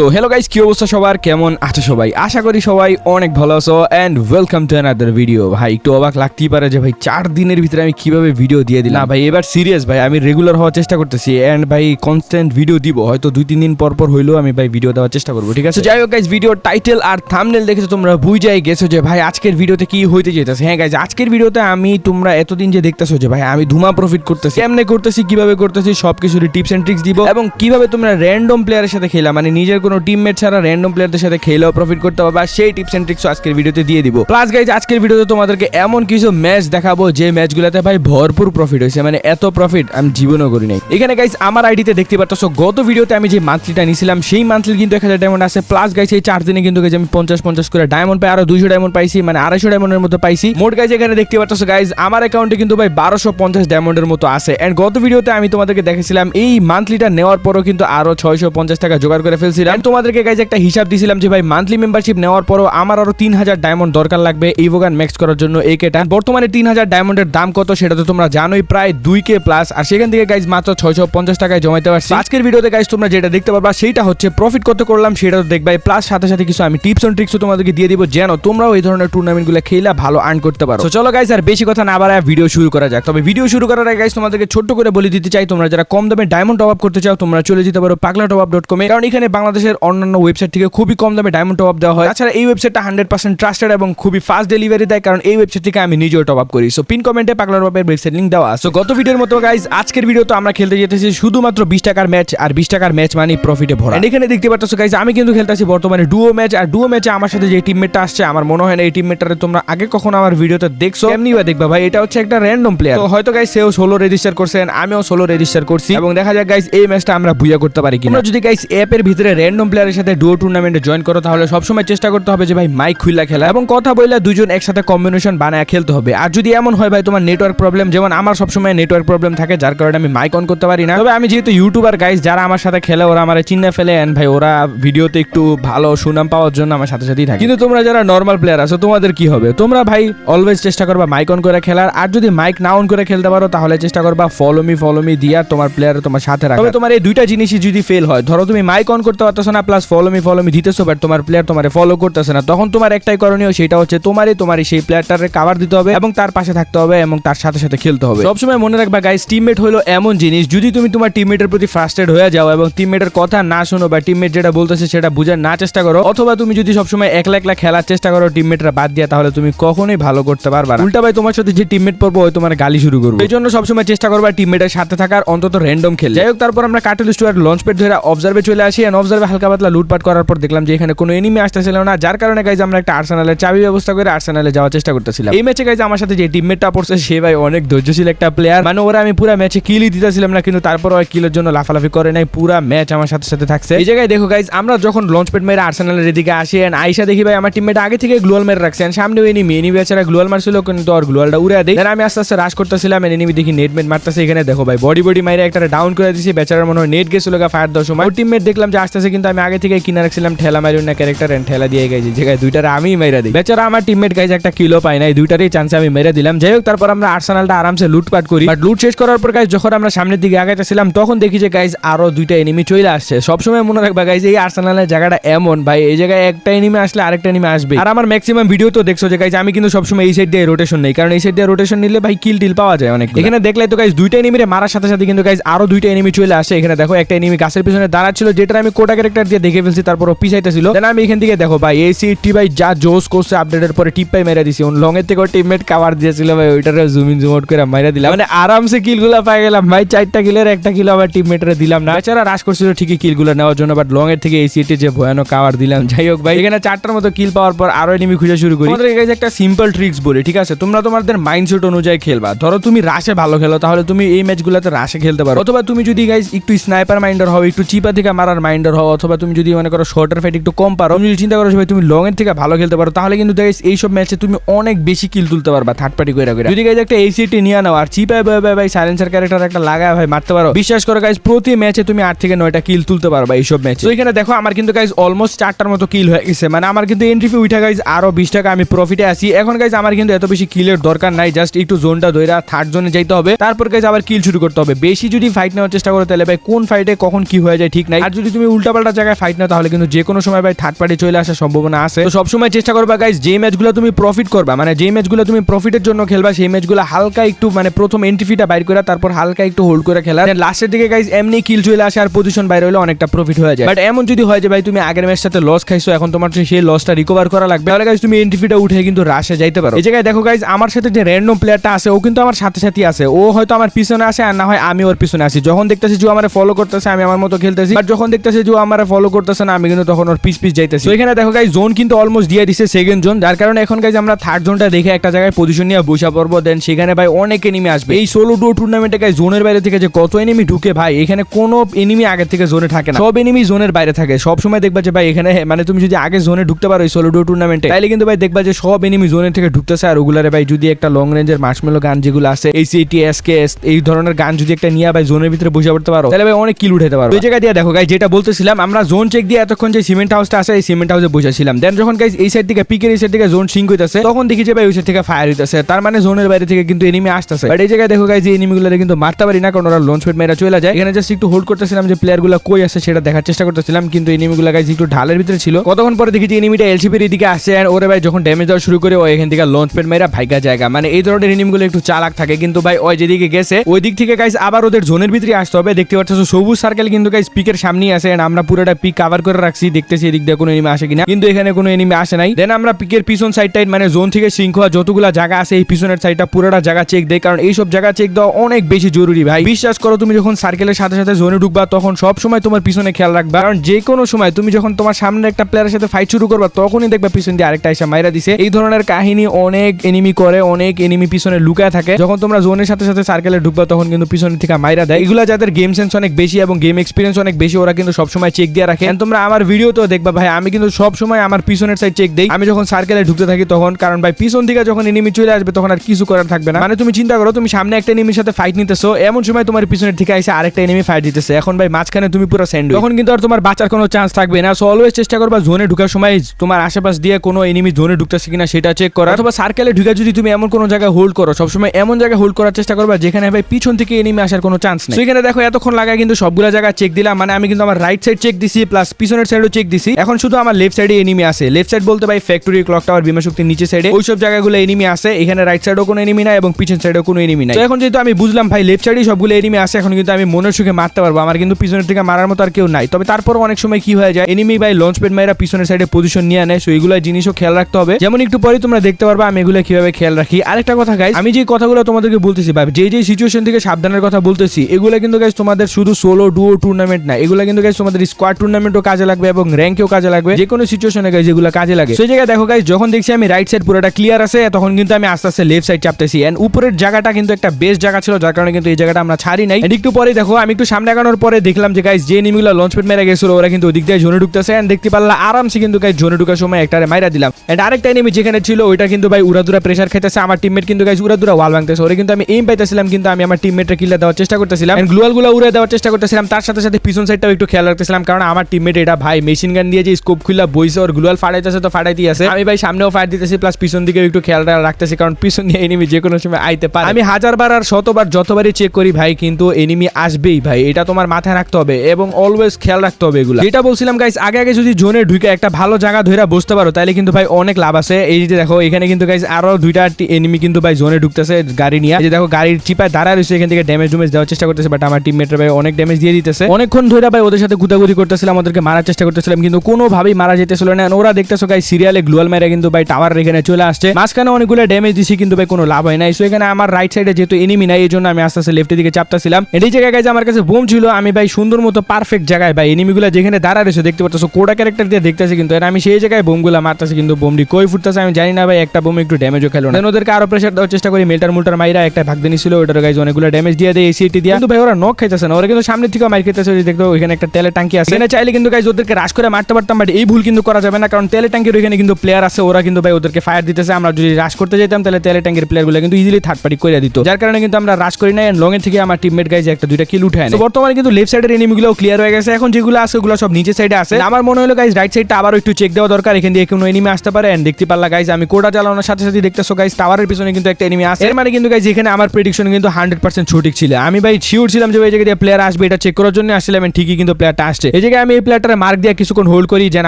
So hello guys কি অবস্থা সবার? কেমন আছো সবাই? আশা করি সবাই অনেক ভালো আছো and welcome to another video ভাই একটু অবাক লাগতেই পারে যে ভাই চার দিনের ভিতরে আমি কীভাবে ভিডিও দিয়ে দিলাম। ভাই এবার সিরিয়াস ভাই আমি রেগুলার হওয়ার চেষ্টা করতেছি এন্ড ভাই কনস্ট্যান্ট ভিডিও দিব। হয়তো দুই তিন দিন পর পর হইলেও আমি ভাই ভিডিও দেওয়ার চেষ্টা করব ঠিক আছে? যাই হোক গাইস ভিডিও টাইটেল আর থামনেল দেখেছ তোমরা বুঝাই গেছো যে ভাই আজকের ভিডিওতে কি হইতে যেতেছে হ্যাঁ গাইজ আজকের ভিডিওতে আমি তোমরা এতদিন যে দেখতেছো যে ভাই আমি ধুমা প্রফিট করতেছি কেমনে করতেছি কীভাবে করতেছি সব সবকিছুর টিপস এন্ড ট্রিক্স দিব এবং কীভাবে তোমরা র্যান্ডম প্লেয়ারের সাথে খেলা মানে নিজের কোনো টিমমেট ছাড়া র্যান্ডম প্লেয়ারদের সাথে খেলেও প্রফিট করতে পারবে। আর সেই টিপস এন্ড ট্রিক্স আজকের ভিডিওতে দিয়ে দিব। প্লাস গাইজ আজকের ভিডিওতে তোমাদেরকে এমন কিছু ম্যাচ দেখাবো যে ম্যাচগুলোতে ভাই ভরপুর প্রফিট হয়েছে। মানে এত প্রফিট আমি জীবনও করি নাই। এখানে গাইজ আমার আইডিতে দেখতে পাচ্ছ, গত ভিডিওতে আমি যে মান্থলিটা নিয়েছিলাম, সেই মান্থলি কিন্তু এক হাজার ডায়মন্ড আছে। প্লাস গাইছে এই চার দিনে কিন্তু আমি পঞ্চাশ পঞ্চাশ করে ডায়মন্ড পাই, আরও দুইশো ডায়মন্ড পাইছি মানে আড়াইশো ডায়মন্ডের মতো পাইছি। মোট গাইজ এখানে দেখতে পাচ্ছ গাইজ আমার অ্যাকাউন্টে কিন্তু ভাই বারোশো পঞ্চাশ ডায়মন্ডের মতো আছে। এন্ড গত ভিডিওতে আমি তোমাদেরকে দেখেছিলাম, এই মান্থলিটা নেওয়ার পরও কিন্তু আরও ছয়শো পঞ্চাশ টাকা জোগাড় করে ফেলছিলাম। And তোমাদেরকে গাইজ একটা হিসাব দিছিলাম যে ভাই মান্থলি মেম্বারশিপ নেওয়ার পরও আমার আরও তিন হাজার ডায়মন্ড দরকার লাগবে এই ভোগান ম্যাক্স করার জন্য, এই কেটা। বর্তমানে তিন হাজার ডায়মন্ডের দাম কত সেটা তো তোমরা জানোই, প্রায় দুই কে প্লাস আর সেখান থেকে গাইজ মাত্র ছয়শো পঞ্চাশ টাকায় জমাইতে পারছি। আজকের ভিডিওতে গাইজ তোমরা যেটা দেখতে পারবা সেটা হচ্ছে প্রফিট কত করলাম সেটা তো দেখবাই। প্লাস সাথে সাথে কিছু আমি টিপস অ্যান্ড ট্রিক্সও তোমাদেরকে দিয়ে দিব, যেন তোমরাও এই ধরনের টুর্নামেন্টগুলো খেলে ভালো আর্ন করতে পারো। চলো গাইজ আর বেশি কথা না বাড়ায় ভিডিও শুরু করা যাক। তবে ভিডিও শুরু করার আগে গাইজ তোমাদেরকে ছোট্ট করে বলে দিতে চাই, তোমরা যারা কম দামে ডায়মন্ড টপ আপ করতে চাও, তোমরা চলে যেতে পারো পাগলা টপ আপ ডট কমে কারণ এখানে বাংলাদেশের অন্যান্য ওয়েবসাইট থেকে খুবই কম দামে ডায়মন্ড টপ আপ দেওয়া হয়। তাছাড়া এই ওয়েবসাইটটা হান্ড্রেড পার্সেন্ট ট্রাস্টেড এবং খুবই ফাস্ট ডেলিভারি দেয়, কারণ এই ওয়েবসাইট থেকে আমি নিজেও টপ আপ করি। সো পিন কমেন্টে পাগলা টপ আপের ওয়েবসাইট লিঙ্ক দেওয়া সো গত ভিডিওর মতো গাইজ আজকের ভিডিও তো আমরা খেলতে যেতেছি শুধুমাত্র বিশ টাকার ম্যাচ আর বিশ টাকার ম্যাচ মানে প্রফিটে ভরা। এখানে দেখতে পাচ্ছ গাইজ আমি কিন্তু খেলতেছি বর্তমানে ডুও ম্যাচ আর ডুও ম্যাচে আমার সাথে যে টিমমেটটা আসছে, আমার মনে হয় না এই টিমমেটটারে তোমরা আগে কখনো আমার ভিডিওতে দেখছ। এমনি বা দেখবা ভাই, এটা হচ্ছে একটা র্যান্ডম প্লেয়ার তো হয়তো গাইজ সেও সোলো রেজিস্টার করছেন আমিও সোলো রেজিস্টার করছি। এবং দেখা যাক গাইজ এই ম্যাচটা আমরা বুয়া করতে পারি কিনা। যদি গাইজ অ্যাপের ভিতরে র্যান্ডম প্লেয়ারের সাথে ডুও টুর্নামেন্টে জয়েন করো, তাহলে সবসময় চেষ্টা করতে হবে যে ভাই মাইক খুইলা খেলা এবং কথা বললে দুজন একসাথে কম্বিনেশন বানায় খেলতে হবে। আর যদি এমন হয় ভাই তোমার নেটওয়ার্ক প্রবলেম যেমন আমার সবসময় নেটওয়ার্ক প্রবলেম থাকে, যার কারণে আমি মাইক অন করতে পারি না। তবে আমি যেহেতু ইউটিউবার গাইজ যারা আমার সাথে খেলে, ওরা আমার চিহ্নে ফেলে এন্ড ভাই ওরা ভিডিওতে একটু ভালো সুনাম পাওয়ার জন্য আমার সাথে সাথেই থাকে। কিন্তু তোমরা যারা নর্মাল প্লেয়ার আছো, তোমাদের কি হবে? তোমরা ভাই অলওয়েজ চেষ্টা করবা মাইক অন করে খেলার, আর যদি মাইক না অন করে খেলতে পারো, তাহলে চেষ্টা করবা ফলো মি ফলো মি দিয়া তোমার প্লেয়ার তোমার সাথে রাখা তবে তোমার এই দুইটা জিনিসই যদি ফেল হয়, ধরো তুমি মাইক অন করতে পারতেছো না plus follow me follow me দিতেছো but তোমার প্লেয়ার তোমার ফলো করতেছে না। তখন তোমার একটাই করণীয়, সেটা হচ্ছে তোমারই তোমারই সেই প্লেয়ারটারে কাভার দিতে হবে এবং তার পাশে থাকতে হবে এবং তার সাথে সাথে খেলতে হবে। সবসময় মনে রাখবা গাইস টিমমেট হলো এমন জিনিস, যদি তুমি তোমার টিমমেটের প্রতি ফ্রাস্ট্রেট হয়ে যাও এবং টিমমেটের কথা না শোনো বা টিমমেট যেটা বলতেছে সেটা বোঝার না চেষ্টা করো, অথবা তুমি যদি সবসময় একলা একলা খেলার চেষ্টা করো টিমমেটরা বাদ দিয়া, তাহলে তুমি কখনোই ভালো করতে পারবা না। উল্টা ভাই তোমার সাথে যে টিমমেট পড়ব, ওই তোমার গালি শুরু করবে। এই জন্য সবসময় চেষ্টা করবা টিমমেটের সাথে থাকার, অন্তত র্যান্ডম খেলে যাই হোক, তারপর আমরা কাটেল স্টোয়ার লঞ্চ পেট ধরে অবজার্ভে চলে আসি এন্ড অবজার্ভে হালকা পাতলা লুটপাট করার পর দেখলাম যে এখানে কোনো এনিমি আসতেছিল না, যার কারণে গাইজ আমরা একটা আর্সেনালের চাবি ব্যবস্থা করে আর্সেনালে যাওয়ার চেষ্টা করতেছিলাম। এই ম্যাচে গাইজ আমার সাথে যে টিমমেটটা পড়ছে, সে ভাই অনেক ধৈর্যশীল একটা প্লেয়ার মানে ওরা আমি পুরো ম্যাচে কিলই দিতেছিলাম না, কিন্তু তারপর ওই কিলের জন্য লাফালাফি করে নাই, পুরো ম্যাচ আমার সাথে সাথে থাকছে। এই জায়গায় দেখো গাইজ আমরা যখন লঞ্চ পেট মেরে আর্সেনালের এদিকে আসি এন্ড আইসা দেখি ভাই আমার টিমমেট আগে থেকে গ্লোয়াল মেরে রাখছে, and সামনে এনিমি এনিমি বেচারা গ্লোয়াল মারছিল, কিন্তু আর গ্লোয়ালটা উড়ে দেয়। আমি আস্তে আস্তে রাশ করতেছিলাম এনিমি দেখি নেট মেট মারতেছে, এখানে দেখো ভাই বডি বডি মাইরে একটা ডাউন করে দিছি, বেচারার মনে হয় নেট গেছিল ফায়ার দেওয়ার সময়। টিমমেট দেখলাম যে আসতেছে কিন্তু আমি আগে থেকে কিনে রাখছিলাম, ঠেলা মারি না ক্যারেক্টার এন্ড ঠেলা দিয়ে গেছি। যে দুইটার আমি মেরে দিই। বেচারা আমার টিমমেট গাইজ একটা কিলো পাই নাই, দুইটারই চান্সে আমি মেরে দিলাম। যাই হোক, তারপর আমরা আর্সেনালটা আরামসে লুটপাট করি। বাট লুট শেষ করার পর গাইজ যখন আমরা সামনের দিকে আগে আগাইতেছিলাম, তখন দেখি যে গাইজ আরও দুইটা এনিমি চলে আসছে। সবসময় মনে রাখবা গাইজ এই আর্সেনালের জায়গাটা এমন। ভাই, এই জায়গায় একটা এনিমি আসলে আরেকটা এনিমি আসবে আর আমার ম্যাক্সিমাম ভিডিও তো দেখছ যে গাইজ আমি কিন্তু সবসময় এই সাইড দিয়ে রোটেশন নেই। কারণ এই সাইড দিয়ে রোটেশন নিলে ভাই কিল টিল পাওয়া যায় অনেক এখানে দেখলে তো গাইজ দুইটা এনিমিরে মারার সাথে সাথে কিন্তু গাইজ আরও দুইটা এনিমি চলে আসে। এখানে দেখো, একটা এনিমি গাছের পিছনে দাঁড়াচ্ছিল যেটা আমি কোটা ক্যারেক্টার দিয়ে দেখে ফেলছি তারপর ও পিছাইতেছিল। দেন আমি এখান থেকে দেখো ভাই এই সিটি ভাই যা জোস করছে আপডেটের পরে টিপ পাই মেরে দিছি। লং এর থেকে টিমমেট কাভার দিয়েছিল ভাই ওইটারে জুম ইন জুম আউট করে মাইরা দিলাম। মানে আরামসে কিলগুলো পাই গেলাম। ভাই চারটা কিলের একটা কিলো আবার টিমমেটরে দিলাম না। বেচারা রাশ করছিল ঠিকই কিলগুলো নেওয়ার জন্য বাট লং এর থেকে এই সিটি যে ভয়ানক কাভার দিলাম যাই হোক ভাই। এখানে চারটার মতো কিল পাওয়ার পর আরও এনিমি খুঁজে শুরু করি। তোমাদের কাছে একটা সিম্পল ট্রিক্স বলি ঠিক আছে? তোমরা তোমাদের মাইন্ডসেট অনুযায়ী খেলবা। ধরো তুমি রাশে ভালো খেলো তাহলে তুমি এই ম্যাচগুলোতে রাশে খেলতে পারো। অথবা তুমি যদি গাইজ একটু স্নাইপার মাইন্ডার হও একটু চিপা থেকে মারার মাইন্ডার হও অথবা তুমি যদি মনে করো শর্টার ফাইট একটু কম পারো, তুমি যদি চিন্তা করো ভাই তুমি লং এর থেকে ভালো খেলতে পারো, তাহলে কিন্তু গাইজ এইসব ম্যাচে তুমি অনেক বেশি কিল তুলতে পারবা থার্ড পার্টি করে করে যদি গাইজ একটা এসিটি নিয়ে নাও আর চিপায় ভাই ভাই সাইলেন্সার ক্যারেক্টার একটা লাগায় ভাই, মারতে পারো, বিশ্বাস করো গাইজ প্রতি ম্যাচে তুমি আট থেকে নয়টা কিল তুলতে পারবা এইসব ম্যাচে তো এখানে দেখো আমার কিন্তু গাইজ অলমোস্ট চারটার মতো কিল হয়ে গেছে মানে আমার কিন্তু এন্ট্রি ফি উঠা গাইজ আরও বিশ টাকা, আমি প্রফিটে আসি এখন গাইজ আমার কিন্তু এত বেশি কিলের দরকার নাই জাস্ট একটু জোনটা ধইরা থার্ড জোনে যাইতে হবে, তারপর গাইজ আবার কিল শুরু করতে হবে। বেশি যদি ফাইট নেওয়ার চেষ্টা করো তাহলে ভাই কোন ফাইটে কখন কি হয়ে যায় ঠিক নাই। আর যদি তুমি উল্টা উল্টাপাল্টা জায়গায় ফাইট না, তাহলে কিন্তু যে কোনো সময় ভাই থার্ড পার্টি চলে আসার সম্ভাবনা আছে। তো সবসময় চেষ্টা করবা গাইজ যে ম্যাচগুলো তুমি প্রফিট করবা মানে যে ম্যাচগুলো তুমি প্রফিটের জন্য খেলবা, সেই ম্যাচগুলো হালকা একটু মানে প্রথম এন্ট্রি ফিটা বাইর করে, তারপর হালকা একটু হোল্ড করে খেলা। লাস্টের দিকে গাইজ এমনি কিল চলে আসে আর পজিশন বাইরে হলে অনেকটা প্রফিট হয়ে যায়। বাট এমন যদি হয় যে ভাই তুমি আগের ম্যাচটাতে লস খাইছো, এখন তোমার সেই লসটা রিকভার করা লাগবে, তাহলে গাইজ তুমি এন্ট্রি ফিটা উঠে কিন্তু রাশে যাইতে পারো। এই জায়গায় দেখো গাইজ আমার সাথে যে র্যান্ডম প্লেয়ারটা আছে, ও কিন্তু আমার সাথে সাথে আছে। ও হয়তো আমার পিছনে আসে, আর না হয় আমি ওর পিছনে আসি। যখন দেখতেছি যে আমার ফলো করতেছে, আমি আমার মতো খেলতেছি। বাট যখন দেখতেছি যে আমার ফলো করতেছে না, আমি কিন্তু তখন ওর পিস পিস যাইতেছি। তো এখানে দেখো গাইজ জোন কিন্তু অলমোস্ট দিয়ে দিছে সেকেন্ড জোন যার কারণে এখন গাইজ আমরা থার্ড জোনটা দেখে একটা জায়গায় পজিশন নিয়ে বসে পড়ব। দেন সেখানে ভাই অনেক এনিমি আসবে। এই সোলো ডুও টুর্নামেন্টে গাইজ জোনের বাইরে থেকে যে কত এনিমি ঢুকে ভাই, এখানে কোনো এনিমি আগে থেকে জোনে থাকে না। সব এনিমি জোনের বাইরে থাকে। সব সময় দেখবা যে ভাই এখানে মানে তুমি যদি আগে জোনে ঢুকতে পারো এই সোলো ডুও টুর্নামেন্টে তাইলে কিন্তু ভাই দেখবা যে সব এনিমি জোনের থেকে ঢুকতেছে। আর ওগুলারে ভাই যদি একটা লং রেঞ্জের মার্শমেলো গান যেগুলো আছে এই সিটি এসকে এই ধরনের গান যদি একটা নিয়ে ভাই জোনের ভিতরে বসে পড়তে পারো তাহলে ভাই অনেক কিল উঠাতে পারো। ওই জায়গা দিয়ে দেখো গাই যেটা বলতেছিলাম আমরা জোন চেক দিয়ে এতক্ষণ যে সিমেন্ট হাউসটা আছে, এই সিমেন্ট হাউসে বসেছিলাম। দেন যখন গাইজ এই সাইড থেকে পিকের এই সাইড থেকে জোন সিঙ্ক হইতেছে, তখন দেখি যে ভাই ওই সাইড থেকে ফায়ার হইতেছে। তার মানে জোনের বাইরে থেকে কিন্তু এনিমি আসতেছে। বাট এই জায়গায় দেখো গাইজ এই এনিমিগুলো কিন্তু মারতে পারি না, কারণ ওরা লঞ্চ পেট মেরা চলে যায়। এখানে জাস্ট একটু হোল্ড করতেছিলাম যে প্লেয়ার প্লেয়ারগুলো কই আছে সেটা দেখার চেষ্টা করতেছিলাম, কিন্তু এনিমি এনিমিগুলো গাইজ একটু ঢালের ভিতরে ছিল। কতক্ষণ পরে দেখি যে এনিমিটা এলসিপির এদিকে আসছে আর ওরে ভাই যখন ড্যামেজ দেওয়া শুরু করে, ও এখান থেকে লঞ্চ পেট মেরা ভাইগা জায়গা। মানে এই ধরনের এনিমিগুলো একটু চালাক থাকে, কিন্তু ভাই ওই যেদিকে গেছে, ওই দিক থেকে গাইজ আবার ওদের জোনের ভিতরে আসতে হবে। দেখতে পাচ্ছ সবুজ সার্কেল কিন্তু গাইজ পিকের সামনেই আছে, and আমরা পুরোটা পিক কভার করে রাখছি, দেখতেছি এদিক দিয়ে কোনো এনিমি আসে কিনা। কিন্তু এখানে কোনো এনিমি আসে নাই। দেন আমরা পিকের পিছন সাইড টাইড মানে জোন থেকে হওয়া যতগুলো জায়গা আছে, এই পিছনের সাইডটা পুরোটা জায়গা চেক দেয় কারণ এইসব জায়গা চেক দেওয়া অনেক বেশি জরুরি ভাই। বিশ্বাস করো, তুমি যখন সার্কেলের সাথে সাথে জোনে ঢুকবা, তখন সব সময় তোমার পিছনে খেয়াল রাখবা। কারণ যে কোনো সময় তুমি যখন তোমার সামনে একটা প্লেয়ারের সাথে ফাইট শুরু করবা, তখনই দেখবা পিছন দিয়ে আরেকটা এসে মাইরা দিছে। এই ধরনের কাহিনী অনেক এনিমি করে, অনেক এনিমি পিছনে লুকায় থাকে। যখন তোমরা জোনের সাথে সাথে সার্কেলে ঢুকবা, তখন কিন্তু পিছনে থেকে মাইরা দেয়। এগুলা যাদের গেম সেন্স অনেক বেশি এবং গেম এক্সপিরিয়েন্স অনেক বেশি, ওরা কিন্তু সবসময় চেক দিয়ে রাখে তোমরা আমার ভিডিও তো দেখবা, ভাই, আমি কিন্তু সব সময় আমার পিছনের সাইড চেক দেই। আমি যখন সার্কেলে ঢুকতে থাকি তখন, কারণ ভাই, পিছন থেকে যখন এনিমি চলে আসবে তখন আর কিছু করার থাকবে না। মানে তুমি চিন্তা করো, তুমি সামনে একটা এনিমির সাথে ফাইট নিতেছো, এমন সময় তোমার পিছনের থেকে এসে আরেকটা এনিমি ফাইট দিতেছে। এখন ভাই, মাঝখানে তুমি পুরো স্যান্ড তখন কিন্তু আর তোমার বাঁচার কোনো চান্স থাকবে না। সো অলওয়েজ চেষ্টা করবা জোনে ঢুকার সময় তোমার আশেপাশ দিয়ে কোনো এনিমি জোনে ঢুকতেছে কিনা সেটা চেক করা অথবা সার্কেলে ঢুকে যদি তুমি এমন কোনো জায়গায় হোল্ড করো, সবসময় এমন জায়গায় হোল্ড করার চেষ্টা করবা যেখানে ভাই, পিছন থেকে এনিমি আসার কোনো চান্স নেই। সেখানে দেখো, এতক্ষণ লাগায় কিন্তু সবগুলো জায়গা চেক দিলাম। মানে আমি কিন্তু আমার রাইট সাইড চেক দিছি প্লাস পিছনের সাইডও চেক দিছি। এখন শুধু আমার লেফট সাইডে এনিমি আছে। লেফট সাইড বলতে ভাই ফ্যাক্টরি ক্লক টাওয়ার বিমা শক্তির নিচে সাইডে ওইসব জায়গাগুলো এনিমি আছে। এখানে রাইট সাইডেও কোনো এনিমি নাই এবং পিছন সাইডেও কোনো এনিমি নাই। তো এখন যেহেতু আমি বুঝলাম ভাই লেফট সাইডে সবগুলো এনিমি আছে, এখন কিন্তু আমি মনের সুখে মারতে পারব। আমার কিন্তু পিছনের থেকে মারার মতো আর কেউ নাই। তবে তারপর অনেক সময় কি হয়ে যায় এনিমি ভাই লঞ্চ প্যাড মাইরা পিছনের সাইডে পজিশন নিয়ে নেয়। সো এইগুলো জিনিসও খেয়াল রাখতে হবে। যেমন একটু পরে তোমরা দেখতে পারবা, আমি এগুলো কীভাবে খেয়াল রাখি। আরেকটা কথা গাইজ আমি যে কথাগুলো তোমাদেরকে বলতেছি ভাই, যে যে সিচুয়েশন থেকে সাবধানের কথা বলতেছি, এগুলো কিন্তু গাইজ তোমাদের শুধু সোলো ডুও টুর্নামেন্ট না। এগুলো কিন্তু গাইজ তোমাদের স্কোয়াড টুর্নামেন্টও কাজে লাগবে এবং র্যাঙ্কেও কাজে লাগবে যে কোনো সিচুয়েশনে গাইজ এগুলো কাজে লাগে। সেই জায়গায় দেখো গাইজ যখন দেখছি আমি রাইট সাইড পুরোটা ক্লিয়ার আছে, তখন কিন্তু আমি আস্তে আস্তে লেফট সাইড চাপতেছি। এন্ড উপরের জায়গাটা কিন্তু একটা বেস্ট জায়গা ছিল, যার কারণে কিন্তু এই জায়গাটা আমরা ছাড়ি নাই। একটু পরে দেখো, আমি একটু সামনে আগানোর পরে দেখলাম যে গাইজ যে নিমিগুলো লঞ্চ পেট মেরে গেছিল, ওরা কিন্তু ওদিক দিয়ে জোনে ঢুকতেছে। এন্ড দেখতে পারলা, আরামসে কিন্তু গাইজ জোনে ঢুকার সময় একটা মাইরা দিলাম। এন্ড আরেকটা এনিমি যেখানে ছিল, ওইটা কিন্তু ভাই উড়াদুরা প্রেসার খেতেছে আমার টিমমেট কিন্তু গাইজ উড়াদুরা ওয়াল ভাঙতেছে। ওরা কিন্তু আমি এম পাইতেছিলাম, কিন্তু আমি আমার টিমমেটকে কিল্লা দেওয়ার চেষ্টা করতেছিলাম। এন্ড গ্লোয়ালগুলো উড়ে দেওয়ার চেষ্টা করতেছিলাম, তার সাথে সাথে পিছন সাইডটাও একটু খেয়াল রাখতেছিলাম কারণ আমার টিমমেট এটা ভাই মেশিন গান দিয়ে যে স্কোপ খুলে বইছে ওর গ্লোয়াল ফাটাইতেছে তো ফাটাইতেই আছে। আমি ভাই সামনেও ফায়ার দিতেছি প্লাস পিছন দিকে একটু খেয়াল রাখতেছি, কারণ পিছন দিয়ে এনিমি যে কোনো সময় আইতে পারে। আমি হাজারবার আর শতবার যতবারই চেক করি ভাই, কিন্তু এনিমি আসবেই ভাই, এটা তোমার মাথায় রাখতে হবে এবং অলওয়েজ খেয়াল রাখতে হবে এগুলো। যেটা বলছিলাম গাইস আগে আগে যদি জোনে ঢুকে একটা ভালো জায়গা ধরে বসতে পারো তাহলে কিন্তু ভাই অনেক লাভ আছে। এই যে দেখো, এখানে কিন্তু গাইস আরও দুইটা এনিমি কিন্তু ভাই জোনে ঢুকতেছে গাড়ি নিয়ে। যে দেখো, গাড়ির চিপায় দাঁড়া রয়েছে, এখান থেকে ড্যামেজ ডুমেজ দেওয়ার চেষ্টা করতেছে বাট আমার টিমমেটরা ভাই অনেক ড্যামেজ দিয়ে দিতেছে। অনেকক্ষণ ধরে ভাই ওদের সাথে গুতাগুতি করতেছিলাম ওদেরকে মারার চেষ্টা করতেছিলাম কিন্তু কোনোভাবেই মারা যেতেছিল না। ওরা দেখতেছো গাই সিরিয়ালে গ্লোয়াল মেরে কিন্তু ভাই টাওয়ার এখানে চলে আসছে। মাঝখানে অনেকগুলো ড্যামেজ দিছি, কিন্তু ভাই কোনো লাভ হয় নাই। সো এখানে আমার রাইট সাইডে যেহেতু এনিমি নাই, এই জন্য আমি আস্তে আস্তে লেফটের দিকে চাপতেছিলাম। এই জায়গায় গাইজ আমার কাছে বোম ছিল, আমি ভাই সুন্দর মতো পারফেক্ট জায়গায় ভাই এনিমিগুলো যেখানে দাঁড়া রয়েছে, দেখতে পাচ্ছ কোডা ক্যারেক্টার দিয়ে দেখতেছি কিন্তু। আমি সেই জায়গায় বোমগুলো মারতেছি, কিন্তু বোমটি কই ফুটতেছে আমি জানি না ভাই, একটা বোম একটু ড্যামেজও খেলো না। ওদেরকে আরও প্রেশার দেওয়ার চেষ্টা করি মেল্টার মুল্টার মাইরা একটা ভাগদানি ছিল ওটার গাইজ অনেকগুলো ড্যামেজ দিয়ে দেয় এসিটি দিয়ে। কিন্তু ভাই ওরা নক খাইতেছে না, ওরা কিন্তু সামনে থেকে মার খেতেছে দেখতে ওইখানে একটা তেলের ট্যাঙ্কি আছে। এখানে চাইলে কিন্তু গাইজ ওদেরকে রাশ করে মারতে পারতাম বাট এই ভুল কিন্তু করা যাবে না কারণ তেলের ট্যাঙ্কির ওইখানে কিন্তু প্লেয়ার আছে ওরা কিন্তু ভাই ওদেরকে ফায়ার দিতেছে। আমরা যদি রাশ করতে যেতাম তাহলে তেলের ট্যাঙ্কির প্লেয়ারগুলো কিন্তু ইজিলি থার্ড পার্টি করে দিত। যার কারণে কিন্তু আমরা রাশ করি নাই লং এর থেকে আমার টিমমেট গাইজ একটা দুইটা কিল উঠে আনে তো বর্তমানে কিন্তু লেফট সাইডের এনিমিগুলো ক্লিয়ার হয়ে গেছে। এখন যেগুলো আছে ওগুলো সব নিচে সাইডে আছে। আমার মনে হলো গাইজ রাইট সাইডটা আবার একটু চেক দেওয়া দরকার। এখান দিয়ে কোনো এনিমি আসতে পারে and দেখতে পারলা গাইজ আমি কোডা চালানোর সাথে সাথে দেখতেছো গাইজ টাওয়ারের পিছনে কিন্তু একটা এনিমি আছে। এর মানে কিন্তু গাইজ এখানে আমার প্রেডিকশন কিন্তু হান্ড্রেড পার্সেন্ট সঠিক ছিল। আমি ভাই শিওর ছিলাম যে ওই জায়গা দিয়ে প্লেয়ার আসবে এটা চেক করার জন্য আসলে আমি ঠিকই কিন্তু প্লেয়ারটা আসছে। এই জায়গায় আমি এই প্লেয়ারটারে মার্ক দিয়ে কিছুক্ষণ হোল্ড করি যেন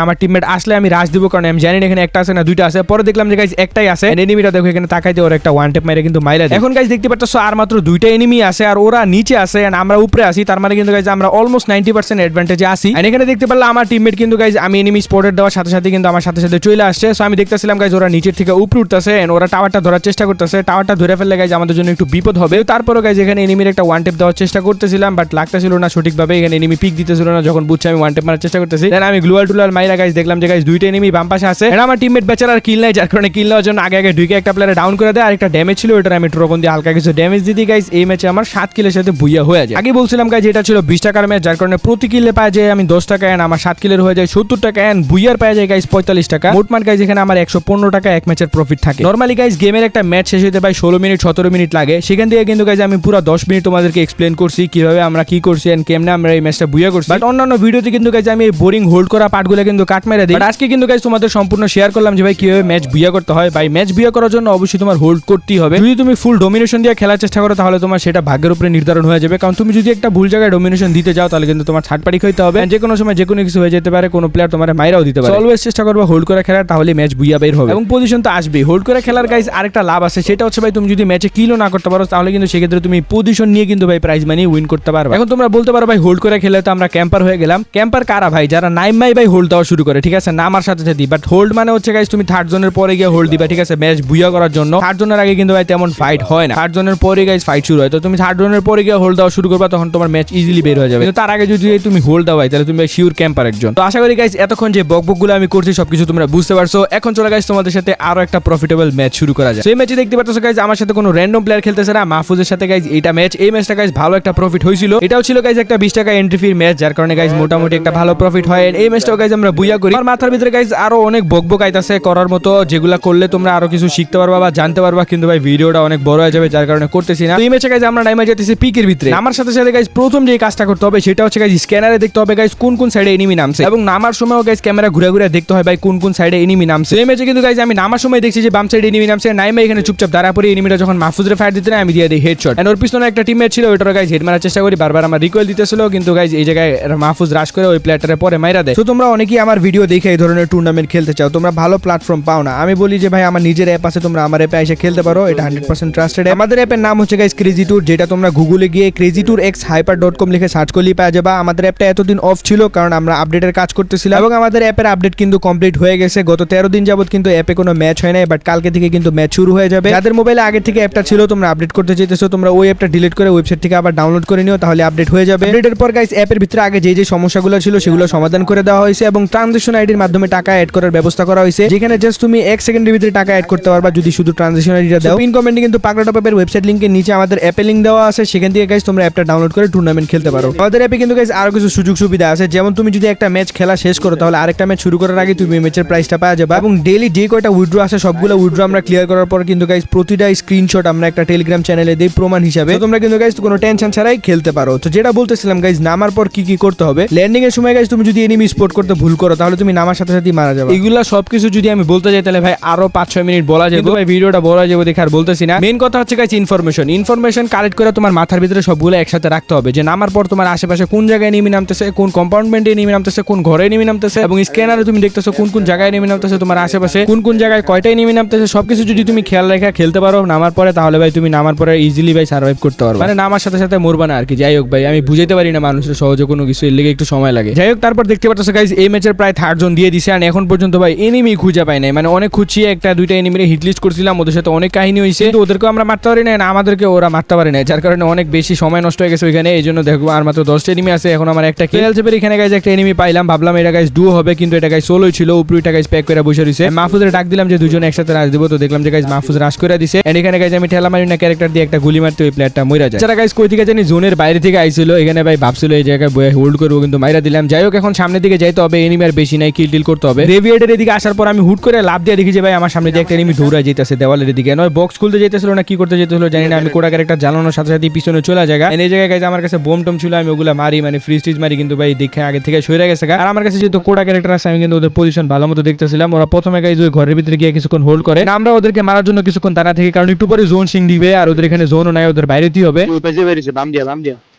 আমার টিমমেট আসলে আমি রাশ দিব কারণ আমি জানি না এখানে একটা আছে না দুইটা আছে। পরে দেখলাম যে গাইজ একটাই আছে। এনিমিটা দেখো এখানে তাকাইতে ওর একটা ওয়ান টেপ মেরে কিন্তু মাইরা এখন গাইজ দেখতে পাচ্ছ আর মাত্র দুইটা এনিমি আছে আর ওরা নিচে আছে and আমরা উপরে আছি তার মানে কিন্তু গাইজ আমরা অলমোস্ট নাইনটি পার্সেন্ট অ্যাডভান্টেজে আসি আর এখানে দেখতে পারলাম আমার টিমমেট কিন্তু গাইজ আমি এনিমি স্পটের দেওয়ার সাথে সাথে কিন্তু আমার সাথে সাথে চলে আসছে। সো আমি দেখতেছিলাম গাইজ ওরা নিচের থেকে উপরে উঠতেছে and ওরা টাওয়ারটা ধরার চেষ্টা করতেছে। টাওয়ারটা ধরে ফেললে গাইজ আমাদের জন্য একটু বিপদ হবে। তারপরে গাইজ এখানে এনিমির একটা ওয়ান টেপ দেওয়ার চেষ্টা করতেছিলাম বাট লাগতেছিল না সঠিকভাবে। এখানে এনিমি পিক দিতেছিল না যখন বুঝছে, আমি ওয়ান টেপ মারার চেষ্টা করতেছি। দেন আমি গ্লুয়াল টুলাল মাইরা গাইজ দেখলাম যে গাইজ দুইটা এনিমি বাম পাশে আছে। আমার টিমমেট বেচার আর কিল নাই, যার কারণে কিল নেওয়ার জন্য আগে আগে ঢুকে একটা প্লেয়ারে ডাউন করে দেয়। আর একটা ড্যামেজ ছিল ওটা আমি ট্রোকন দিয়ে হালকা কিছু ড্যামেজ দিতে গাইজ এই ম্যাচে আমার সাত কিলের সাথে বুইয়া হয়ে যায়। আগে বলছিলাম গাইজ এটা ছিল বিশ টাকার ম্যাচ যার কারণে প্রতি কিলে পাওয়া যায় আমি দশ টাকা এন্ড আমার সাত কিলের হয়ে যায় সত্তর টাকা এন্ড বুইয়ার পাওয়া যায় গাইজ পঁয়তাল্লিশ টাকা। মোটমাট গাইজ এখানে আমার একশো পনেরো টাকা এক ম্যাচের প্রফিট থাকে। নর্মালি গাইজ গেমের একটা ম্যাচ শেষ হতে ভাই ষোলো মিনিট সতেরো মিনিট লাগে। সেখান থেকে কিন্তু গাইজ আমি পুরো দশ মিনিট তোমাদেরকে এক্সপ্লেন করছি, কীভাবে আমরা কি করছি এন্ড কেমনে আমরা এই ম্যাচটা বুইয়া করছি। বাট অন্যান্য ভিডিওতে কিন্তু গাইজ আমি এই বোরিং হোল্ড করা পার্টগুলো কিন্তু কাট মেরে দিই। আজকে কিন্তু গাইজ তোমাদের সম্পূর্ণ শেয়ার করলাম যে ভাই কীভাবে ম্যাচ বুইয়া করতে হয়। ভাই ম্যাচ বুইয়া করার জন্য অবশ্যই তোমার হোল্ড করতেই হবে। যদি তুমি ফুল ডোমিনেশন দিয়ে খেলার চেষ্টা করো তাহলে তোমার সেটা ভাগ্যের উপরে নির্ধারণ হয়ে যাবে। কারণ তুমি যদি একটা ভুল জায়গায় ডোমিনেশন দিতে যাও তাহলে কিন্তু তোমার ছাড় পাড়ি খাইতে হবে। যে কোনো সময় যে কোনো কিছু হয়ে যেতে পারে কোনো প্লেয়ার তোমার মাইরাও দিতে পারে। অলওয়েজ চেষ্টা করবে হোল্ড করে খেলার তাহলে ম্যাচ বুইয়া বের হবে। এবং পজিশন তো আসবেই। হোল্ড করে খেলার গাইজ আরেকটা লাভ আছে। সেটা হচ্ছে ভাই তুমি যদি ম্যাচে কিলো না করতে পারো তাহলে কিন্তু সেক্ষেত্রে তুমি পজিশন নিয়ে কিন্তু ভাই প্রাইজ মানি উইন করতে পারবে। এখন তোমরা বলতে পারো ভাই হোল্ড করে খেলে তো আমরা ক্যাম্পার হয়ে গেলাম। ক্যাম্পার কারা ভাই? যারা নাইম মাই ভাই হোল্ড দেওয়া শুরু করে, ঠিক আছে? নামার সাথে সাথে বাট হোল্ড মানে হচ্ছে গাইজ তুমি থার্ড জোনের পরে গিয়ে হোল্ড দিবা, ঠিক আছে? ম্যাচ বুইয়া করার জন্য। থার্ড জোনের আগে কিন্তু ভাই তেমন ফাইট হয় না। থার্ড জোনের পরে গাইজ ফাইট শুরু হয়। তো তুমি থার্ড জোনের পরে গিয়ে হোল্ড দেওয়া শুরু করবা, তখন তোমার ম্যাচ ইজিলি বের হয়ে যাবে। তার আগে যদি তুমি হোল্ড দাও ভাই, তাহলে তুমি শিওর ক্যাম্পার একজন। তো আশা করি গাইজ এতক্ষণ যে বকবকগুলো আমি করছি, সবকিছু তোমরা বুঝতে পারছ। এখন চলে গাইজ তোমাদের সাথে আরও একটা প্রফিটেবল ম্যাচ শুরু করা যায় সেই ম্যাচে দেখতে পাচ্ছ গাইজ আমার সাথে কোনো র্যান্ডম প্লেয়ার খেলতেছে না। মাহফুজের সাথে গাইজ এটা ম্যাচ এই ম্যাচটা গাইজ ভালো একটা প্রফিট হয়েছিল। এটাও ছিল গাইজ একটা বিশ টাকা এন্ট্রি ফির ম্যাচ যার কারণে গাইজ মোটামুটি একটা ভালো প্রফিট হয়। এই ম্যাচটাও গাইজ আমরা বুইয়া করি। আমার মাথার ভিতরে গাইজ আরও অনেক বকবক আইতাছে করার মতো, যেগুলা করলে তোমরা আরও কিছু শিখতে পারবা বা জানতে পারবা, কিন্তু ভাই ভিডিওটা অনেক বড় হয়ে যাবে, যার কারণে করতেছি না। এই ম্যাচে গাইজ আমরা নাইমা যেতেছি পিকের ভিতরে। আমার সাথে সাথে গাইজ প্রথম যে কাজটা করতে হবে, সেটা হচ্ছে গাইজ স্ক্যানারে দেখতে হবে গাইজ কোন কোন সাইডে এনিমি নামছে। এবং নামার সময়ও গাইজ ক্যামেরা ঘুরে ঘুরে দেখতে হয় ভাই কোন কোন সাইডে এনিমি নামছে। এই ম্যাচে কিন্তু গাইজ আমি নামার সময় দেখছি যে বাম সাইডে এনিমি নামছে। নাইমা এখানে চুপচাপ দাঁড়া পড়ে এনিমিটা যখন মাহফুজরে ফায়ার দিতে না আমি দিয়ে দিই হেডশট এন্ড ওর পিছনে একটা টিমমেট ছিল ওইটার গাইজ হেড মারার চেষ্টা করি, বারবার আমার রিকোয়েল দিতেছিল, কিন্তু গাইজ এই জায়গায় মাহফুজ রাশ করে ওই প্লেয়ারটারে পরে মাইরা দেয়। তো তোমরা অনেকেই আমার ভিডিও দেখে এই ধরনের টুর্নামেন্ট খেলতে চাও। তোমরা ভালো প্ল্যাটফর্ম পাও না। আমি বলি যে, ভাই, আমার নিজের অ্যাপ আছে, তোমরা আমার অ্যাপে এসে খেলতে পারো। এটা হান্ড্রেড পার্সেন্ট ট্রাস্টেড আমাদের অ্যাপের নাম হচ্ছে গাইজ ক্রেজি ট্যুর যেটা তোমরা গুগলে গিয়ে crazy tour X hyper dot com লিখে সার্চ করলেই পাওয়া যাবে। আমাদের অ্যাপটা এতদিন অফ ছিল, কারণ আমরা আপডেটের কাজ করতেছিলাম। এবং আমাদের অ্যাপের আপডেট কিন্তু কমপ্লিট হয়ে গেছে। গত তেরো দিন যাবত কিন্তু অ্যাপে কোনো ম্যাচ হয় নাই বাট কালকে থেকে কিন্তু ম্যাচ শুরু হয়ে যাবে। যাদের মোবাইলে আগে থেকে অ্যাপটা ছিল, তোমরা আপডেট করতে চাইতেছো, তোমরা ওই অ্যাপটা ডিলিট করে ওয়েবসাইট থেকে আবার ডাউনলোড করে নিও, তাহলে আপডেট হয়ে যাবে। আপডেটের পর গাইস অ্যাপের ভিতরে আগে যে যে সমস্যাগুলো ছিল সেগুলো সমাধান করে দেওয়া হয়েছে এবং ট্রানজেকশন আইডির মাধ্যমে টাকা অ্যাড করার ব্যবস্থা করা হয়েছে। যেখানে জাস্ট তুমি এক সেকেন্ডের ভিতরে টাকা অ্যাড করতে পারবা যদি শুধু ট্রানজেকশন আইডিটা দাও। পিন কমেন্টে কিন্তু পাগলা টপ অ্যাপের ওয়েবসাইট লিঙ্কের নিচে আমাদের অ্যাপে লিংক দেওয়া আছে। সেখান থেকে গাইজ তোমরা অ্যাপটা ডাউনলোড করে টুর্নামেন্ট খেলতে পারো। আমাদের অ্যাপে কিন্তু গাইজ আরও কিছু সুযোগ সুবিধা আছে। যেমন তুমি যদি একটা ম্যাচ খেলা শেষ করো, তাহলে আরেকটা ম্যাচ শুরু করার আগে তুমি ম্যাচের প্রাইসটা পাওয়া যাবে। এবং ডেইলি যে কয়টা উইথড্র আছে, সবগুলো উইড্রো আমরা ক্লিয়ার করার পর কিন্তু গাইজ প্রতিটা স্ক্রিনশট আমরা একটা টেলিগ্রাম চ্যানেলে দিই প্রমাণ হিসাবে। তোমরা কিন্তু গাইস কোনো টেনশন ছাড়াই খেলতে পারো। তো যেটা বলতেছিলাম গাইজ নামার পর কি কি করতে হবে? ল্যান্ডিং এর সময় গাইস তুমি যদি এনিমি স্পট করতে ভুল করো তাহলে তুমি নামার সাথে সাথে মারা যাবে। এগুলা সবকিছু যদি আমি বলতে যাই তাহলে ভাই আরও পাঁচ ছয় মিনিট বলা যাবে। ভাই ভিডিওটা বলা যাবে দেখে আর বলতেছি না। মেন কথা হচ্ছে গাইস ইনফরমেশন ইনফরমেশন কালেক্ট করে তোমার মাথার ভিতরে সবগুলো একসাথে রাখতে হবে। যে নামার পর তোমার আশেপাশে কোন জায়গায় নেমে নামতেছে কোন কম্পাউন্ডমেন্টে নেমে নামতেছে কোন ঘরে নেমে নামতেছে এবং স্ক্যানারে তুমি দেখতেছো কোন কোন জায়গায় নেমে নামতেছে তোমার আশেপাশে কোন কোন জায়গায় কয়টাই নেমে নামতেছে সবকিছু যদি তুমি খেয়াল রেখে খেলতে পারো নামার পরে তাহলে ভাই তুমি নামার পরে ইজিলি ভাই সার্ভাইভ করতে পারো মানে নামার সাথে সাথে মরবা না আর কি। যাই হোক ভাই আমি বুঝাইতে পারি না মানুষের সহজে কোনো কিছু। এর লেগে একটু সময় লাগে। যাই হোক, তারপর দেখতে পাচ্ছ গাইজ এই ম্যাচের প্রায় থার্ড জন দিয়ে দিছে আর এখন পর্যন্ত ভাই এনিমি খুঁজে পাই নাই। মানে অনেক খুঁজছি একটা, দুইটা এনিমির হিট লিস্ট করছিলাম। ওদের সাথে অনেক কাহিনী হয়েছে কিন্তু ওদেরকেও আমরা মারতে পারি না আমাদেরকে ওরা মারতে পারে না যার কারণে অনেক বেশি সময় নষ্ট হয়ে গেছে ওইখানে। এই জন্য দেখব আর মাত্র দশটা এনিমি আছে। এখন আমার একটা খেয়াল চেপের এখানে গাইজ একটা এনিমি পাইলাম। ভাবলাম এটা গাইজ ডু হবে। কিন্তু এটা গাইজ সোলোই ছিল। উপরুইটা গাইজ প্যাক করে বসে রয়েছে মাহফুজের ডাক দিলাম যে দুজন একসাথে রাজ দিব। তো দেখলাম যে গাইজ মাহফুজ রাশ করে দিছে। এন্ড এখানে গাইজ আমি ঠেলা মারি না ক্যারেক্টার দিয়ে একটা গুলি মারতে ওই প্লেয়ারটা মরে যায়। যারা গাইজ কই থেকে জানি জোনের বাইরে থেকে আইছিল। এখানে ভাই ভাবছিল এই জায়গায় হোল্ড করব কিন্তু মাইরা দিলাম। যাই হোক, এখন সামনের দিকে যাইতে হবে এনিমি আর বেশি নাই কিল টিল করতে হবে। রেভিয়েটের এদিকে আসার পর আমি হুট করে লাভ দিয়ে দেখি যে ভাই, আমার সামনে দিয়ে একটা এনিমি দৌড়া যেতেছে দেওয়ালের দিকে নয় বক্স খুলতে যেতেছিল না, কি করতে যেতেছিল জানি না, আমি কোটা ক্যারেক্টার জ্বালানোর সাথে সাথে পিছনে চলে জায়গা এই জায়গায় গাইজ আমার কাছে বোম টম ছিল, আমি ওগুলা মারি মানে ফ্রিজ টিজ মারি, কিন্তু ভাই, দেখে আগে থেকে সরে গেছে আর আমার কাছে যেহেতু কোটা ক্যারেক্টার আছে, আমি কিন্তু ওদের পজিশন ভালো মতো দেখতেছিলাম। ওরা প্রথমে গাইজ ঘরের ভিতরে গিয়ে কিছুক্ষণ হোল্ড করে। আমরা ওদেরকে মারার জন্য কিছুক্ষণ দাঁড়া থেকে, কারণ একটু পরে জোন সিং দিবে, আর ওদের এখানে জোনও নাই, ওদের বাইরেতেই হবে।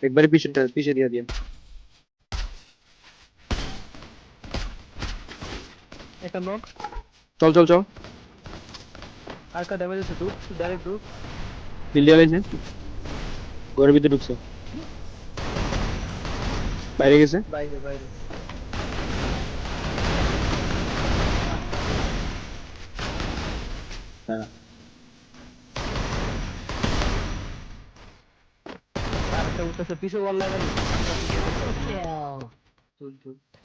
একবারে পিছনটা, পিছে দিয়া দিয়া। একটা নক চল চল চল। আর একটা ড্যামেজ আছে তুই ডাইরেক্ট ঢুক। দিল্লি আলাইছে ঘরের ভিতরে ঢুকছে। বাইরে গেছে? বাইরে বাইরে। হ্যাঁ। উঠতেছে পিছে ওয়াল লাগানি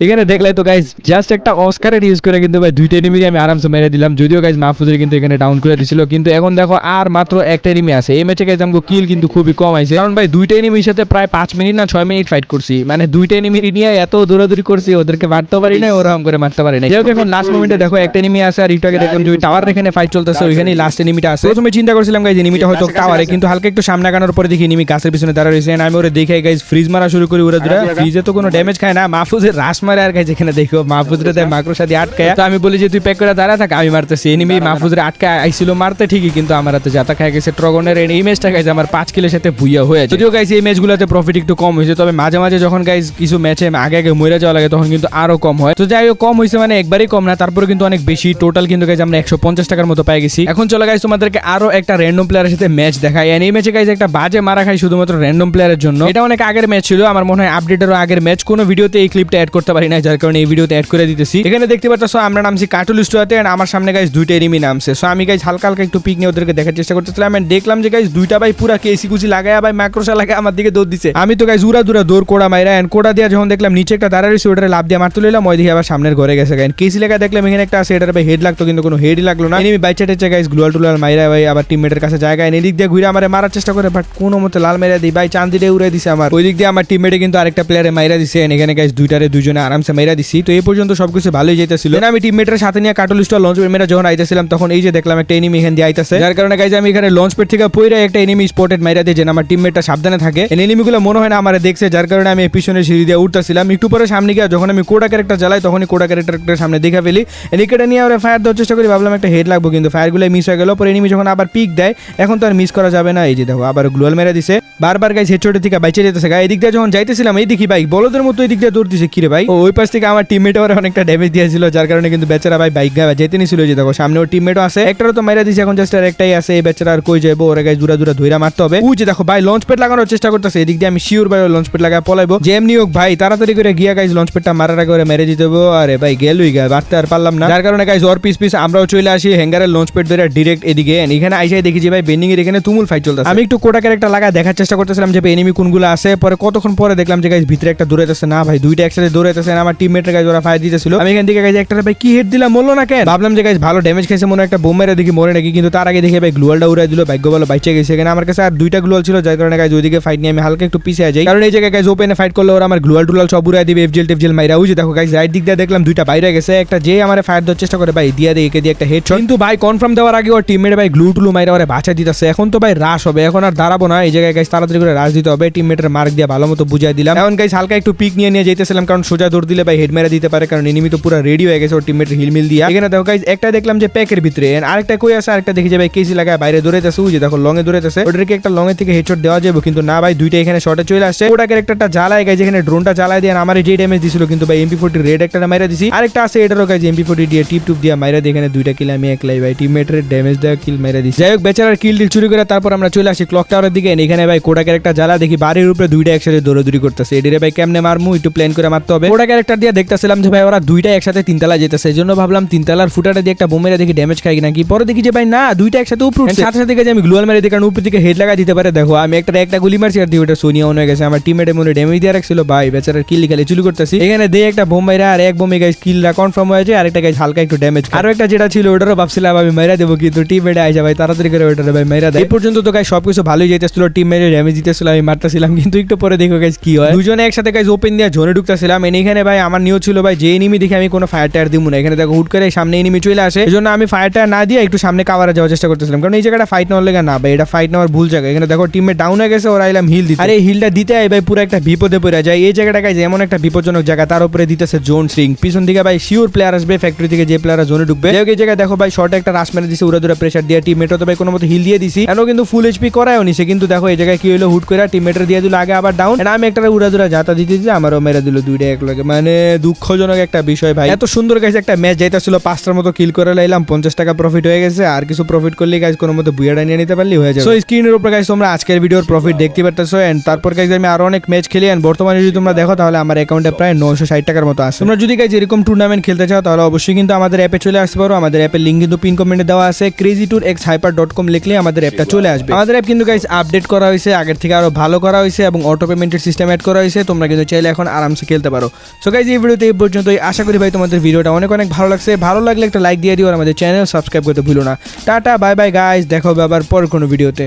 এখানে দেখলে তো গাইজ জাস্ট একটা অস্কারের ইউজ করে কিন্তু ভাই দুইটা এনিমি আমি আরামসে মেরে দিলাম। যদিও গাইজ মাহফুজের কিন্তু এখানে ডাউন করে দিছিল কিন্তু এখন দেখো আর মাত্র একটা এনিমি আছে। এই ম্যাচে গাইজ আমাকে কিল কিন্তু খুবই কম আইছে। কারণ ভাই দুইটা এনিমির সাথে প্রায় পাঁচ মিনিট না ছয় মিনিট ফাইট করছি। মানে দুইটা এনিমি নিয়ে এত দৌড়াদৌড়ি করছি ওদেরকে মারতে পারি না ওরকম করে মারতে পারি না এখন লাস্ট মোমেন্টে দেখো একটা এনিমি আছে আর আগে দেখলাম যে টাওয়ার এখানে ফাইট চলতেছে ওইখানেই লাস্ট এনিমিটা আছে। প্রথমে চিন্তা করছিলাম গাইজ এনিমিটা হয়তো টাওয়ারে কিন্তু হালকা একটু সামনে আগানোর পরে দেখি এনিমি গাছের পিছনে দাঁড়া রয়েছে। আমি ওরে দেখে গাইজ ফ্রিজ মারা শুরু করি ওরা দুরা ফ্রিজে তো কোনো ড্যামেজ খায় না মাহফুজের রাস মারে আর গাইজ এখানে দেখো, মাহফুজরে দেয় মাকড় সাথে আটকায়। তো আমি বলি যে, তুই প্যাক করে দাঁড়া থাক, আমি মারতেছি। এনিমি মাহফুজরে আটকায় আইছিল মারতে, ঠিকই, কিন্তু আমার হাতে জাতা খাই গেছে ট্রগনের। এই ম্যাচটা গাইজ আমার পাঁচ কিলের সাথে ভুইয়া হয়ে। যদিও গাইজ এই ম্যাচগুলোতে প্রফিট একটু কম হয়েছে, তবে মাঝে মাঝে যখন গাইজ কিছু ম্যাচে আগে আগে মরে যাওয়া লাগে, তখন কিন্তু আরও কম হয়। তো যাই হোক, কম হয়েছে মানে একবারই কম না, তারপরে কিন্তু অনেক বেশি। টোটাল কিন্তু গাইজ আমরা একশো পঞ্চাশ টাকার মতো পাই গেছি। এখন চলে গাইজ তোমাদেরকে আরও একটা র্যান্ডম প্লেয়ারের সাথে ম্যাচ দেখাই। এই ম্যাচে গাইজ একটা বাজে মারা খাই শুধুমাত্র র্যান্ডম প্লেয়ারের জন্য। এটা অনেক আগের ম্যাচ ছিল, আমার মনে হয় আপডেটেরও আগের ম্যাচ কোনো ভিডিওতে এই ক্লিপটা অ্যাড করতে পারি না যার কারণে এই ভিডিওতে অ্যাড করে দিতেছি। এখানে দেখতে পাচ্ছ আমরা নামছি কার্টুল স্টোয়াতে and আমার সামনে গাইজ দুইটা এনিমি নামছে। সো আমি গাইজ হালকা হালকা একটু পিক নিয়ে ওদেরকে দেখার চেষ্টা করতেছিলাম and দেখলাম যে গাইজ দুইটা ভাই পুরা কেসি কুচি লাগায় ভাই মাইক্রোসা লাগায় আমার দিকে দৌড় দিছে। আমি তো গাইজ উড়া দুরা দৌড় কোড়া মাইরা এন্ড কোড়া দিয়া যখন দেখলাম নিচে একটা দাঁড়া রয়েছে, ওটারে লাভ দিয়ে মারতে লইলাম ওই দিকে আবার সামনের ঘরে গেছে গাইন কেসি লাগা দেখলাম এখানে একটা আছে, এটার ভাই হেড লাগতো, কিন্তু কোনো হেডই লাগল না। এনিমি বাইচা টেচে গাইজ গ্লুয়াল টুলাল মাইরা ভাই, আবার টিমমেটের কাছে জায়গায় এদিক দিয়ে ঘুরে আমারে মারার চেষ্টা করে বাট কোনো মতে লাল মেরা দিই। ভাই চান্দিরে উড়ে দিছে আমার। ওই দিক দিয়ে আমার টিমমেটে কিন্তু আরেকটা প্লেয়ারে মাইরা দিছে এখানে গাইজ দুইটারে দুজনে আরামসে মাইরা দিছি। তো এই পর্যন্ত সবকিছু ভালোই যেতেছিল Then আমি টিমমেটের সাথে নিয়ে কাটল স্টোর লঞ্চ মেরা যখন আইতেছিলাম, তখন এই যে দেখলাম একটা এনিমি এখান দিয়ে আইতেছে। যার কারণে গাইজ আমি এখানে লঞ্চ পেট থেকে পইরা একটা এনিমি স্পটেড মাইরা দিয়ে যেন আমার টিমমেটটা সাবধানে থাকে। এনিমিগুলো মনে হয় না আমার দেখছে, যার কারণে আমি পিছনে সিঁড়ি দিয়ে উঠতেছিলাম। একটু পরে সামনে গিয়ে যখন আমি কোটা ক্যারেক্টার জ্বালাই, তখনই কোটা ক্যারেক্টার সামনে দেখে ফেলি। এনিকেটা নিয়ে আমরা ফায়ার দেওয়ার চেষ্টা করি, ভাবলাম একটা হেড লাগবো কিন্তু ফায়ারগুলো মিস হয়ে গেল। পরে এনিমি যখন আবার পিক দেয়, এখন তো আর মিস করা যাবে না। এই যে দেখো, আবার গ্লোয়াল মেরে দিছে। বারবার গাইজ হেডশটের থেকে বাইচে যেতেছে গাই, এদিক দিয়ে যখন যাইতেছিলাম এই দেখি ভাই, বলদের মতো এই দিক দিয়ে দৌড় দিছে কিরে ভাই? ওই পাশ থেকে আমার টিমমেট ওর অনেকটা ড্যামেজ দিয়েছিল, যার কারণে কিন্তু বেচারা ভাই বাইক গায়ে যেতে নিছিল যে দেখো, সামনে ওর টিমমেটও আছে। একটারও তো মাইরা দিছে, এখন জাস্ট আর একটাই আছে, এই বেচারা আর কই যাব ওরা গাইজ দূরা দূরা ধইরা মারতে হবে। ওই যে দেখো ভাই লঞ্চ প্যাড লাগানোর চেষ্টা করতেছে, এদিক দিয়ে আমি শিওর ভাই লঞ্চ প্যাড লাগায় পলাইবো। যে এমনি হোক ভাই, তাড়াতাড়ি করে গিয়া গাইজ লঞ্চ প্যাডটা মারার আগে মেরে দিতে হবে। আরে ভাই, গেলুই গা বাড়তে আর পারলাম না। যার কারণে গাইজ ওর পিস পিস আমরাও চলে আসি হ্যাঙ্গারের লঞ্চ প্যাড ধরে ডিরেক্ট এদিকে। এখানে আইসাই দেখি যে ভাই বেন্ডিং এর এখানে তুমুল ফাইট চলতেছে। আমি একটু কোটা ক্যারেক্টার লাগা দেখার চেষ্টা করতেছিলাম যে এনিমি কোনগুলো আছে। পরে কতক্ষণ পরে দেখলাম যে গাইজ ভিতরে একটা দৌড়াইতেছে। না ভাই, দুইটা একসাথে দৌড়াইতেছে and আমার টিমমেটের গাইজ ওরা ফায়ার দিতেছিল। আমি এখান থেকে গাইজ একটা ভাই, কি হেড দিলাম বলল না কেন? ভাবলাম যে গাইজ ভালো ড্যামেজ খাইছে, মনে একটা বোম মেরে দেখি মরে নাকি। কিন্তু তার আগে দেখে ভাই গ্লুয়ালটা উড়াই দিল, ভাগ্য ভালো বাইচে গেছে। এখানে আমার কাছে আর দুইটা গ্লুয়াল ছিল, যার কারণে গাইজ ওইদিকে ফাইট নিয়ে আমি হালকা একটু পিছিয়ে যাই। কারণ এই জায়গায় গাইজ ওপেনে ফাইট করলে ওরা আমার গ্লুয়াল টুলাল সব উড়াই দিবে এফজেল টেফজেল মাইরা। যে দেখো গাইজ রাইট দিক দিয়ে দেখলাম দুইটা বাইরে গেছে। একটা যে আমার ফায়ার দেওয়ার চেষ্টা করে, ভাই দিয়া দিয়ে দিয়ে একটা হেড কিন্তু ভাই কনফার্ম দেওয়ার আগে ওর টিমমেট ভাই গ্লু টুলু মাইরা ওরা বাঁচা দিতেছে। এখন তো ভাই রাশ হবে, এখন আর দাঁড়াবো না। এই জায়গায় গাইজ তাড়াতাড়ি করে রাশ দিতে হবে। টিমমেটের মার্ক দিয়ে ভালো মতো বুঝাই দিলাম। এখন গাইজ হালকা একটু পিক নিয়ে নিয়ে যেতেছিলাম কারণ সোজা দৌড় দিলে ভাই হেড মেরে দিতে পারে, কারণ এনিমি তো পুরো রেডি হয়ে গেছে ওর টিমমেটের হিলমিল দিয়া। এখানে দেখো গাইজ একটা দেখলাম যে প্যাকের ভিতরে আরেকটা কই আছে, আরেকটা দেখি যে ভাই কেসি লাগায় বাইরে দৌড়াইতেছে। যে দেখো লঙে দৌড়াইতেছে। ওটাকে একটা লং লঙে থেকে হেডশট দেওয়া যাবে, কিন্তু না ভাই দুইটা এখানে শর্টে চলে আসছে। ওটা ক্যারেক্টারটা জ্বালায় গাইজ এখানে ড্রোনটা জ্বালায় দিয়ে আমার যে ড্যামেজ দিছিল, কিন্তু ভাই এমপি ফোর্টি রেড একটা মাইরা দিছি। আরেকটা আছে এটারও গাইজ এমপি ফোর্টি দিয়ে টিপ টুপ দিয়ে মাইরা দিয়ে এখানে দুইটা কিল আমি একলাই ভাই টিমমেটের ড্যামেজ দেওয়া কিল মাইরা দিছি। যাই হোক, বেচারার কিল টিল চুরি করে তারপর আমরা চলে আসি ক্লক টাওয়ারের দিকে এখানে ভাই কোটা ক্যারেক্টার জ্বালা দেখি বাড়ির উপরে দুইটা একসাথে দৌড়াদৌড়ি করতেছে। এডিরে ভাই কেমনে মারমু? একটু প্ল্যান করে মারতে হবে। কোটা ক্যারেক্টার দিয়ে দেখতেছিলাম যে ভাই ওরা দুইটা একসাথে তিনতলা যেতেছে। এই জন্য ভাবলাম তিনতলার ফুটাটা দিয়ে একটা বোমেরা দেখি ড্যামেজ খাই নাকি পরে দেখি যে ভাই না, দুইটা একসাথে উপরে। সাথে সাথে গেছে আমি গ্লোয়াল মেরে কারণ উপর দিকে হেড লাগা দিতে পারে। দেখো, আমি একটা একটা গুলি মারছি আর দিয়ে ওটা সোনিয়া অন হয়ে গেছে। আমার টিমেটে মনে ড্যামেজ দিয়ে রাখছিল। ভাই, বেচারার কিল খালি চুলি করতেছি। এখানে দিয়ে একটা বোম মাইরা আর এক বোমে গাইজ কিলটা কনফার্ম হয়েছে আর একটা গাইজ হালকা একটু ড্যামেজ আরও একটা যেটা ছিল ওটারও ভাবছিলাম আমি মেরা দেবো, কিন্তু টিম মেরে আইসা ভাই, তাড়াতাড়ি করে ওটা ভাই মেরা দেয়। এই পর্যন্ত তো গাইজ সবকিছু ভালোই যেতেছিল। টিম মেরে ড্যামেজ দিতেছিল আমি মারতেছিলাম, কিন্তু একটু পরে দেখো গাইজ কি হয়। দুজনে একসাথে গাইজ ওপেন দিয়ে জোনে ঢুকতেছিলাম এখানে ভাই আমার নিয়ত ছিল ভাই, যে এনিমি দেখে আমি কোনো ফায়ার টায়ার দিব না। এখানে দেখো হুট করে সামনে এনিমি চলে আসে এই জন্য আমি ফায়ার টায়ার না দিয়ে একটু সামনে কাভারে যাওয়ার চেষ্টা করতেছিলাম। কারণ এই জায়গাটা ফাইট নেওয়ার লেগে না ভাই, এটা ফাইট নেওয়ার ভুল জায়গা। এখানে দেখো টিমে ডাউন হয়ে গেছে, ওরা আইলাম হিল দিতে। আর এই হিলটা দিতে ভাই, পুরো একটা বিপদে পড়ে যায়। এই জায়গাটা গাইজ এমন একটা বিপজ্জনক জায়গা, তার উপরে দিতেছে জোন সিং পিছন দিকে ভাই শিওর প্লেয়ার আসবে ফ্যাক্টরি থেকে যে প্লেয়ার জোনে ঢুকবে। এই জায়গায় দেখো ভাই শর্টে একটা রাশ মেরে দিছে, উড়া দুরা প্রেসার দিয়ে। টিম তো ভাই কোনো মতো হিল দিয়ে দিছি। এখনও কিন্তু ফুল এইচপি করায়ও নিছে, কিন্তু দেখো এই জায়গায় কি কি হলো হুট করে টিমমেটের দিয়ে দিল, আগে আবার ডাউন আমি একটা উড়া দুরা যাতা দিতে দিতে আমারও মেরে দিল দুইটা এক লগে। মানে দুঃখজনক একটা বিষয় ভাই। এত সুন্দর গাইছে একটা ম্যাচ যাইতেছিল, পাঁচটার মতো কিল করে লাইলাম, পঞ্চাশ টাকা প্রফিট হয়ে গেছে, আর কিছু প্রফিট করলে গাইজ কোনো মতো বুয়াটা নিয়ে নিতে পারলি, হয়ে যাবে। সো স্ক্রিনের উপরে গাইজ তোমরা আজকের ভিডিওর প্রফিট দেখতে পারতেছো এন্ড তারপর গাইজ আমি আরও অনেক ম্যাচ খেলি এন্ড বর্তমানে যদি তোমরা দেখো, তাহলে আমার অ্যাকাউন্টে প্রায় নশো ষাট টাকার মতো আছে। তোমরা যদি গাইজ এরকম টুর্নামেন্ট খেলতে চাও, তাহলে অবশ্যই কিন্তু আমাদের অ্যাপে চলে আসতে পারো। আমাদের অ্যাপের লিঙ্ক কিন্তু পিন কমেন্টে দেওয়া আছে। Crazy tour X hyper dot com লিখলে আমাদের অ্যাপটা চলে আসবে। আমাদের অ্যাপ কিন্তু গাইজ আপডেট করা হয়েছে আগের থেকে আরও ভালো করা হয়েছে এবং অটো পেমেন্টের সিস্টেম অ্যাড করা হয়েছে, তোমরা কিন্তু চাইলে এখন আরামসে খেলতে পারো। সো গাইজ এই ভিডিওতে এই পর্যন্তই। আশা করি ভাই তোমাদের ভিডিওটা অনেক অনেক ভালো লাগছে। ভালো লাগলে একটা লাইক দিয়ে দিও আর আমাদের চ্যানেল সাবস্ক্রাইব করতে ভুলো না। টাটা বাই বাই গাইজ দেখো আবার পর কোনো ভিডিওতে।